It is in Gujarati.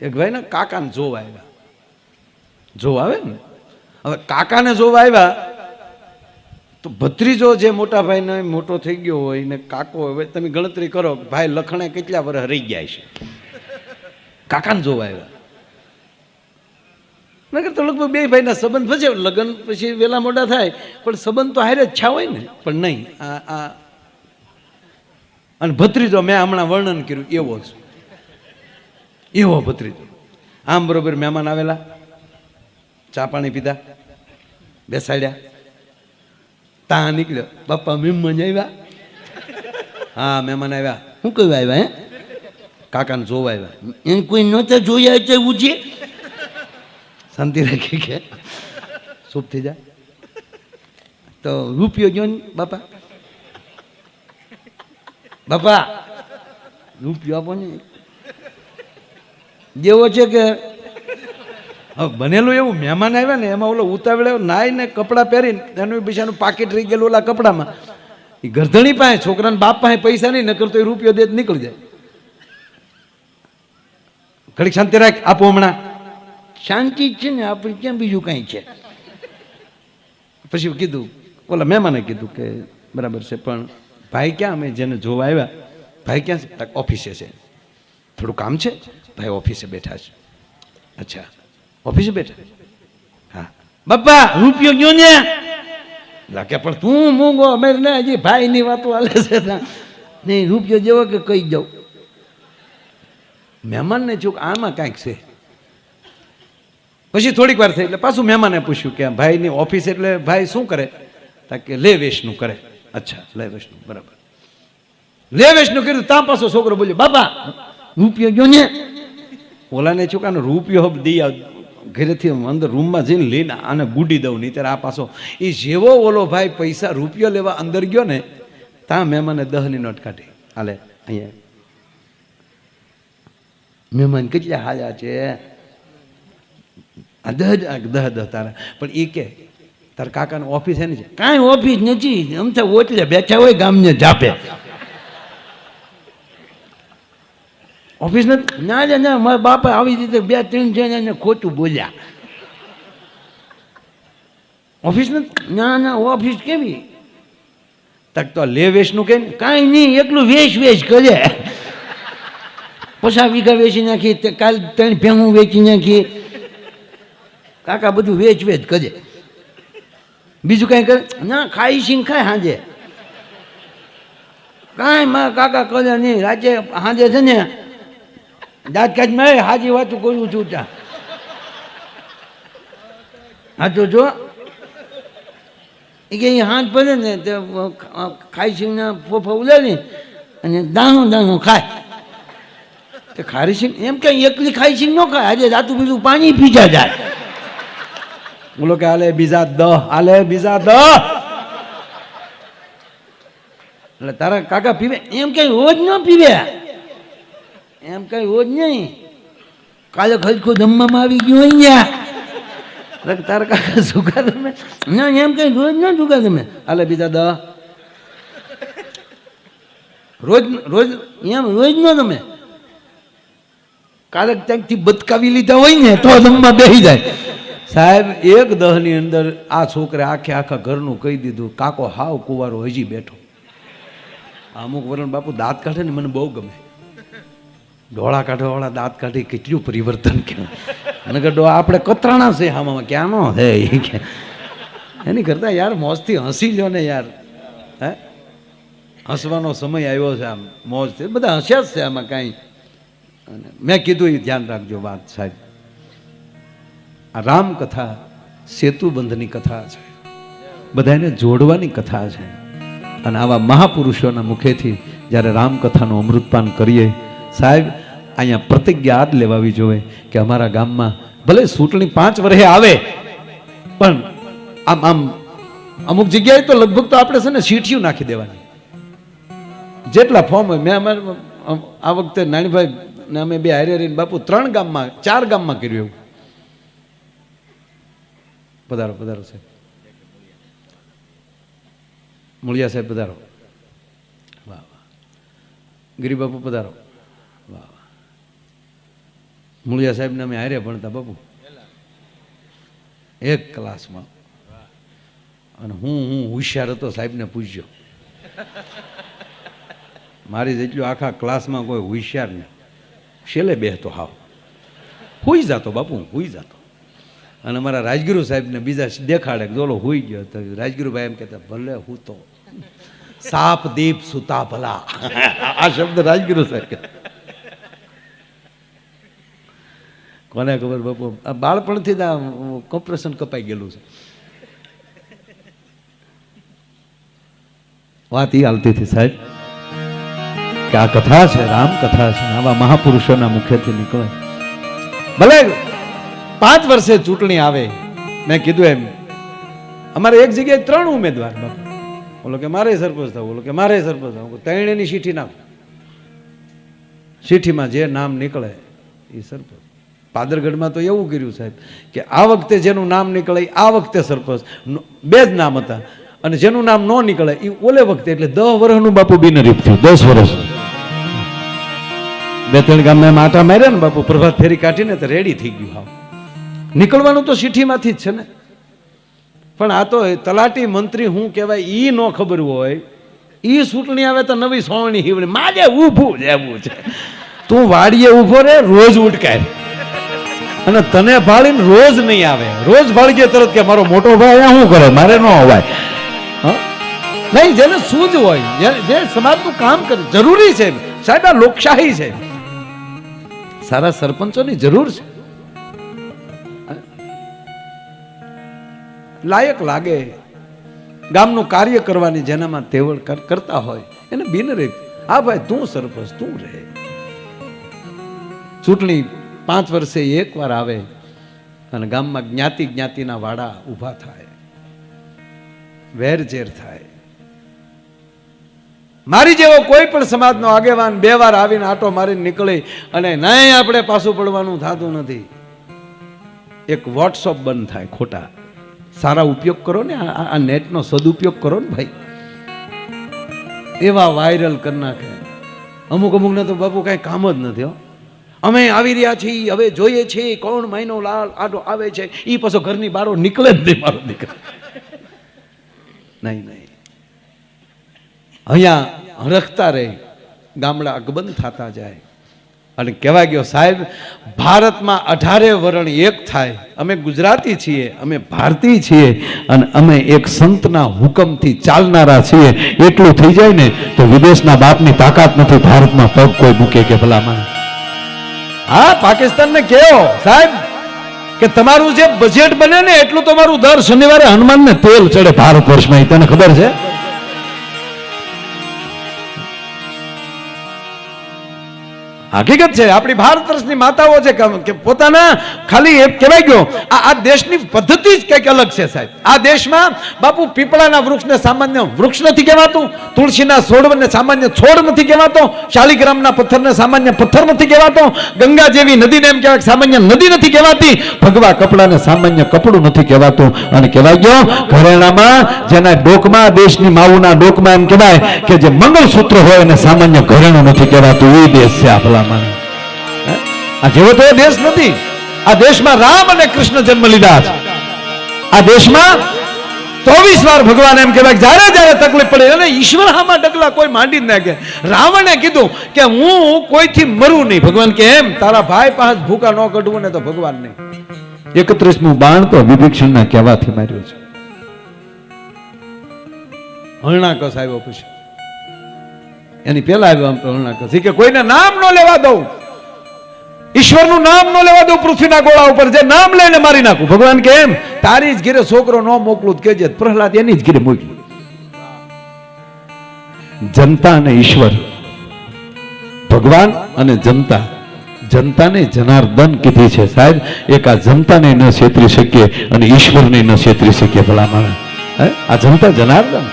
એક ભાઈ ને કાકાને જોવા આવ્યા. જોવા આવે ને? હવે કાકાને જોવા આવ્યા, તો ભત્રીજો જે મોટા ભાઈને મોટો થઈ ગયો હોય, ને કાકો હવે તમે ગણતરી કરો ભાઈ લખણે કેટલા વર્ષ રહી ગયા છે? કાકાને જોવા આવ્યા. નગર તો લગભગ બે ભાઈના સંબંધ પછી લગ્ન પછી વેલા મોટા થાય, પણ સંબંધ તો હારે જ છા હોય ને. પણ નહીં, આ આ અને ભત્રીજો મેં હમણાં વર્ણન કર્યું, એવો જ. એવો ભત્રીજો. આમ બરોબર મહેમાન આવેલા? ચા પાણી પીધા? બેસાડ્યા? તા નીકળ્યો. બાપા મહેમાન આવ્યા? હા, મહેમાન આવ્યા. શું કહ્યું આવ્યા, હે? કાકાને જોવા આવ્યા. એમ કોઈ નહોતા જોયા છે? ઉજે શાંતિ રાખી કે. ચૂપ થઈ જા. તો રૂપિયો ગયો ને, બાપા? બાપા, રૂપિયો આપો ને. જેવો છે કે બનેલું એવું મહેમાન આવ્યા ને એમાં ઓલો ઉતાવળે નાઈ ને કપડાં પહેરીને એનું બિચારું પાકીટ રહી ગયેલું ઓલા કપડામાં. એ ગરધણી પાસે છોકરાને બાપ પાસે પૈસા નહીં નકર તો એ રૂપિયો દે નીકળી જાય. ઘડીક શાંતિ રાખ આપો હમણાં. શાંતિ છે ને આપણે ક્યાં બીજું કાંઈ છે? પછી કીધું ઓલા મહેમાને કીધું કે બરાબર છે પણ ભાઈ ક્યાં અમે જેને જોવા આવ્યા ભાઈ ક્યાં ઓફિસે છે. થોડું કામ છે? ભાઈ ઓફિસે બેઠા છે. અચ્છા. ઓફિસે બેઠા? હા. બાપા, રૂપિયો ગયો ને? લાગે પણ તું મૂંગો, અમે ને, હજી ભાઈની વાતો હાલે છે નહીં, રૂપિયો જેવો કે કહી જાઉં મહેમાનને ચૂક આમાં કાંઈક છે? પછી થોડીક વાર થઈ એટલે પાછું મહેમાને પૂછ્યું કે ભાઈ ભાઈની ઓફિસ એટલે ભાઈ શું કરે? કે લે વેશનું કરે. અચ્છા, લે વેશનું, બરાબર. લે વેશનું કર્યું ત્યાં પાછો છોકરો બોલ્યો, બાપા, રૂપિયો ગયો ને? ઓલાને ચૂકાનો રૂપિયો દઈ ઘરેથી અંદર રૂમમાં જઈને લઈને આને ગુડી દઉં. નહીં ત્યારે આ પાછો એ જેવો ઓલો ભાઈ પૈસા રૂપિયો લેવા અંદર ગયો ને, ત્યાં મહેમાને દહની નોટ કાઢી. હાલે, અહીંયા. મહેમાન કેટલા હાજા છે? આ દહ દહ દહ તારા. પણ એ કે, તારા કાકાની ઓફિસ એની છે. કાંઈ ઓફિસ નથી. આમ તો ઓટલે બેઠા હોય ગામને જાપે. ઓફિસ નથી? ના ના ના, મારા બાપા આવી રીતે બે, ત્રણ જણ એને ખોટું બોલ્યા. ઓફિસ નથી? ના ના, ઓફિસ કેવી? તક તો લે વેશનું કે કઈ નહીં એટલું વેચ વેચ કરે. પછા વીઘા વેચી નાખી કાલ ત્રણ ભેહું વેચી નાખી. કાકા બધું વેચ વેચ કરે. બીજું કાંઈ કરે? ના, ખાઈ સિંગ ખાય હાજે. કાંઈ મારા કાકા કરે નહીં. રાતે હાજે છે ને દાંત કાચ મેં હાજી વાતું કહું છું ત્યાં. હા, તો જો. એ કે અહીં હાથ પડે ને, તે ખાઈ સિંગના ફોફા ને અને દાણું દાણું ખાય. તે ખારી સિંગ એમ કે એકલી ખાઈ સિંગ ન ખાય, આજે રાતું બીજું પાણી પીજા જાય. બોલો કે હાલે બીજા દહ હાલે બીજા દહ. એટલે તારા કાકા પીવે, એમ કઈ રોજ ન પીવે. એમ કઈ રોજ નહીં કાલે ખલખો જમવામાં આવી ગયો અહીંયા. તારા કાકા સુગા તમે ના, એમ કઈ રોજ ના સુગા તમે હાલે બીજા દહ. રોજ રોજ, એમ રોજ ન તમે કાલે ક્યાંકથી બતકાવી લીધા હોય ને, તો જમવા બેસી જાય. સાહેબ, એક દહની અંદર આ છોકરે આખે આખા ઘરનું કહી દીધું, કાકો, હાવ કુવારો હજી બેઠો. અમુક વરણ બાપુ દાંત કાઢે ને મને બહુ ગમે. ડોળા કાઢવાવાળા દાંત કાઢી કેટલું પરિવર્તન કહેવાય અને કે ડો આપણે કતરાણા છે આમાં, ક્યાંનો હે એ એની કરતાં યાર મોજથી હસી લ્યો ને યાર. હે? હસવાનો સમય આવ્યો છે આમ મોજથી બધા હસ્યા જ છે આમાં કાંઈ. અને મેં કીધું એ ધ્યાન રાખજો વાત સાહેબ. આ રામકથા સેતુબંધની કથા છે. બધાને જોડવાની કથા છે. અને આવા મહાપુરુષોના મુખેથી જ્યારે રામકથાનું અમૃતપાન કરીએ સાહેબ, અહીંયા પ્રતિજ્ઞા જ લેવાવી જોઈએ કે અમારા ગામમાં ભલે ચૂંટણી પાંચ વર્ષે આવે, પણ આમ આમ, અમુક જગ્યાએ તો લગભગ તો આપણે છે ને સીઠિયું નાખી દેવાની. જેટલા ફોર્મ હોય, મેં અમારે આ વખતે નાનીભાઈ ને અમે બે હારે રહીને બાપુ ત્રણ ગામમાં, ચાર ગામમાં કર્યું એવું. પધારો પધારો સાહેબ. મૂળિયા સાહેબ, પધારો. વાહ વાહ. ગિરિબાપુ પધારો. વાહ. મુળિયા સાહેબને અમે હારે ભણતા બાપુ. એક ક્લાસમાં. અને હું હું હોશિયાર હતો સાહેબને પૂછ્યો મારી જેટલું આખા ક્લાસમાં કોઈ હોશિયાર ને, છેલ્લે બેહતો હાવ. હોઈ જતો બાપુ, હોઈ જતો. અને અમારા રાજગુરુ સાહેબને બીજા દેખાડે કે જોલો હોઈ ગયો તો રાજગુરુભાઈ એમ કહેતા, ભલે હું તો સાપ દીપ સુતા ભલા. આ શબ્દ રાજગુરુ સાહેબ કહેતા. કોને ખબર બાપુ? આ બાળપણથી જ આ કોમ્પ્રેશન કપાઈ ગયેલું છે. વાત એ હાલતી હતી સાહેબ કે આ કથા છે, રામ કથા છે, આવા મહાપુરુષોના મુખેથી નીકળે. ભલે પાંચ વર્ષે ચૂંટણી આવે, મેં કીધું એમ, અમારે એક જગ્યાએ ત્રણ ઉમેદવાર બાપુ. બોલો કે મારે સરપંચ થવું, બોલો કે મારે સરપંચ થવું ત્રણેયની ચીઠી નાખો. ચીઠીમાં જે નામ નીકળે એ સરપંચ. પાદરગઢમાં તો એવું કર્યું સાહેબ કે આ વખતે જેનું નામ નીકળે, આ વખતે સરપંચ. બે જ નામ હતા. અને જેનું નામ ન નીકળે એ ઓલે વખતે એટલે દસ વર્ષનું બાપુ બિનરીફ થયું. દસ વર્ષ. બે ત્રણ ગામમાં માટા માર્યા ને બાપુ, પ્રભાત ફેરી કાઢીને તો રેડી થઈ ગયું હાવ. નીકળવાનું તો સીઠીમાંથી જ છે ને. પણ આ તો તલાટી મંત્રી શું કહેવાય, ઈ ન ખબર હોય. ઈ ચૂંટણી આવે તો નવી સોવણી હિવણી માજે ઊભું જેવું છે. તું વાડીએ ઊભો રે, રોજ ઉટકાય અને તને ભાળીને રોજ નહીં આવે. રોજ ભાળીએ તરત કે મારો મોટો ભાઈ શું કરે? મારે ન અવાય? નહીં, જેને સૂઝ હોય, જે- સમાજનું કામ કરે, જરૂરી છે. સાહેબ, આ લોકશાહી છે. સારા સરપંચોની જરૂર છે. લાયક લાગે. ગામનું કાર્ય કરવાની જેનામાં તેવડ કરતા હોય, એને બિનરીફ હા ભાઈ તું સરપંચ, તું રહે. ચૂંટણી પાંચ વર્ષે એકવાર આવે અને ગામમાં જ્ઞાતિ જ્ઞાતિના વાડા ઊભા થાય. વેરઝેર થાય. મારી જેવો કોઈ પણ સમાજનો આગેવાન બે વાર આવીને આટો મારીને નીકળે અને નહીં આપણે પાછું પડવાનું થતું નથી. એક વોટ્સઅપ બંધ થાય ખોટા. સારા ઉપયોગ કરો ને આ નેટનો સદુપયોગ કરો ને ભાઈ. એવા વાયરલ કરી નાખે. અમુક અમુકને તો બાપુ કાંઈ કામ જ નથી હો. અમે આવી રહ્યા છીએ, હવે જોઈએ છીએ કોણ મહિનો લાલ આડો આવે છે. એ પાછો ઘરની બારો નીકળે જ નહીં મારો દીકરો. નહીં નહીં. અહીંયા હરખતા રહે. ગામડા અકબંધ થતા જાય. અને કહેવા ગયો, સાહેબ, ભારતમાં અઢારે વર્ણ એક થાય. અમે ગુજરાતી છીએ, અમે ભારતીય છીએ અને અમે એક સંતના હુકમથી ચાલનારા છીએ. એટલું થઈ જાય ને તો વિદેશના બાપની તાકાત નથી, ભારતમાં પગ કોઈ મૂકે કે ભલામાં હા, પાકિસ્તાનને કહો, સાહેબ, કે તમારું જે બજેટ બને ને, એટલું તમારું દર શનિવારે હનુમાનને તેલ ચડે ભારત વર્ષમાં તને ખબર છે? હકીકત છે, આપણી ભારત વર્ષની માતાઓ છે કે- પોતાના ખાલી એ કહેવાય ગયો, આ આ દેશની પદ્ધતિ જ કંઈક અલગ છે સાહેબ. આ દેશમાં બાપુ પીપળાના વૃક્ષને સામાન્ય વૃક્ષ નથી કહેવાતું, તુલસીના છોડને સામાન્ય છોડ નથી કહેવાતો, શાલિગ્રામના પથ્થરને સામાન્ય પથ્થર નથી કહેવાતો, ગંગા જેવી નદીને એમ કહેવાય સામાન્ય નદી નથી કહેવાતી, ભગવા કપડાને સામાન્ય કપડું નથી કહેવાતું. અને કહેવાય ગયો, ઘરેણામાં જેના ડોકમાં, દેશની માવુના ડોકમાં એમ કહેવાય કે જે મંગળસૂત્ર હોય એને સામાન્ય ઘરેણું નથી કહેવાતું. એ દેશ છે આ ભલામાં આ જેવો તો દેશ નથી. આ દેશમાં રામ અને કૃષ્ણ જન્મ લીધા છે આ દેશમાં ચોવીસ વાર ભગવાન એમ કહેવાય જ્યારે જ્યારે તકલીફ પડે અને ઈશ્વર હામાં ડગલા કોઈ માંડી જ ના કે રાવણે કીધું કે હું કોઈથી મરું નહીં. ભગવાન કે એમ, તારા ભાઈ પાસે ભૂકા ન કઢવું ને તો ભગવાન નહીં. એકત્રીસમું બાણ તો વિભીક્ષણના કહેવાથી માર્યું છે. હરણાકસ આવ્યો પછી. એની પેલા આવ્યો આમ તો હરણાકસ કે કોઈને નામ ન લેવા દઉં. ઈશ્વરનું નામ ન લેવા દઉં પૃથ્વીના ગોળા ઉપર. જે નામ લઈને મારી નાખું. ભગવાન કે એમ, તારી જ ઘીરે છોકરો ન મોકલું જ કેજે પ્રહલાદ એની જ ઘીરે મોકલું. જનતા અને ઈશ્વર. ભગવાન અને જનતા. જનતાને જનાર્દન કીધી છે સાહેબ. એક આ જનતાને ન છેતરી શકીએ અને ઈશ્વરને ન છેતરી શકીએ ભલા માણસ? આ જનતા જનાર્દન.